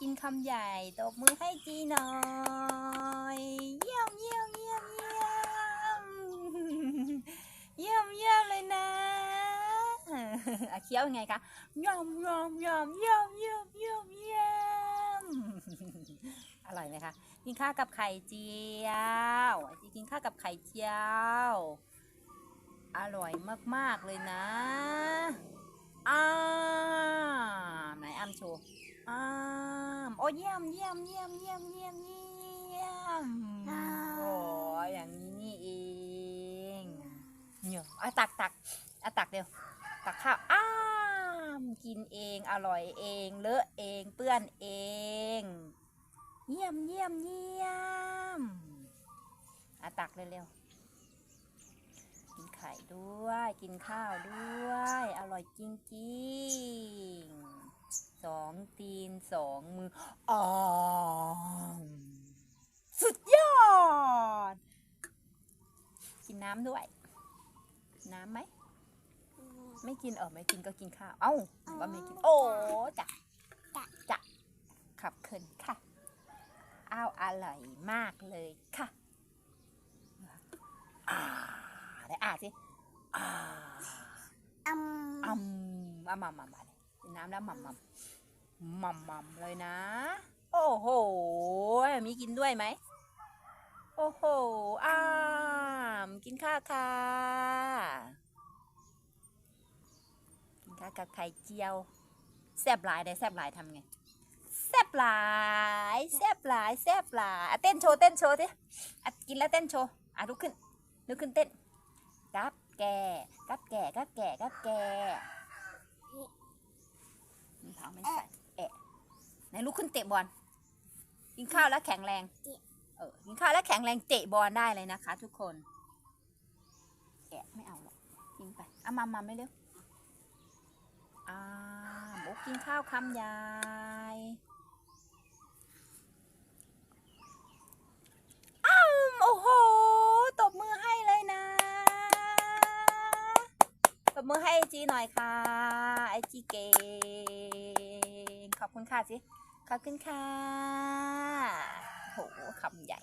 กินคำใหญ่ตบมือให้จีหน่อย เยี่ยมเยี่ยมเยี่ยมเยี่ยมเยี่ยมเยี่ยมเลยนะอะเคี้ยวยังไงคะยำยำยำยำยำยำยำอร่อยไหมคะ กินข้าวกับไข่เจียวไอจีกินข้าวกับไข่เจียว อร่อยมาก ๆ เลยนะอ้ามไหนอ้ามโชว์ อ้ามโอ้เยี่ยมเยี่ยมเยี่ยมเยี่ยมเยี่ยมเยี่ยมโอ้ยอย่างนี้นี่เองเนี่ยอะตักตักอะตักเร็วตักข้าวอ้ามกินเองอร่อยเองเลอะเองเปื้อนเอง เยี่ยมเยี่ยมเยี่ยมอะตักเร็วๆกินไข่ด้วย กินข้าวด้วย อร่อยจริงๆสอง ตีนสองมือออมสุดยอด กินน้ำด้วย น้ำไหม ไม่กินเออไม่กินก็กินข้าว เอ้าหรือว่าไม่กิน โอ้จ้ะจ้ะจ้ะขับเคินค่ะ อ้าวอร่อยมากเลยค่ะอ่าได้อ่านสิอ่าอืมอืมอะมัมมัมมาเลยกินน้ำแล้วมัมมัม มัมมัมเลยนะ โอ้โห มีกินด้วยไหม โอ้โห อ้าม กินข้าวค่ะ กินข้าวกับไข่เจียว แซ่บหลายได้แซ่บหลายทำไง แซ่บหลาย แซ่บหลาย แซ่บหลายอะเต้นโชว์เต้นโชว์สิอะกินแล้วเต้นโชว์อะลุกขึ้นลุกขึ้นเต้น กับแก่กับแก่กับแก่กับแก่รองเท้าไม่ใส่แอะไหน ลุกขึ้นเตะบอลกินข้าวแล้วแข็งแรงเออกินข้าวแล้วแข็งแรงเตะบอลได้เลยนะคะ ทุกคนแอะไม่เอาหรอกกินไปเอามามาไม่เร็วอ่าโอ้กินข้าวคำใหญ่อ้าวโอ้โหตบมือให้เลยนะตบมือให้ไอจีหน่อยค่ะไอจีเก่งขอบคุณค่ะสิ ขอบคุณค่ะโหคำใหญ่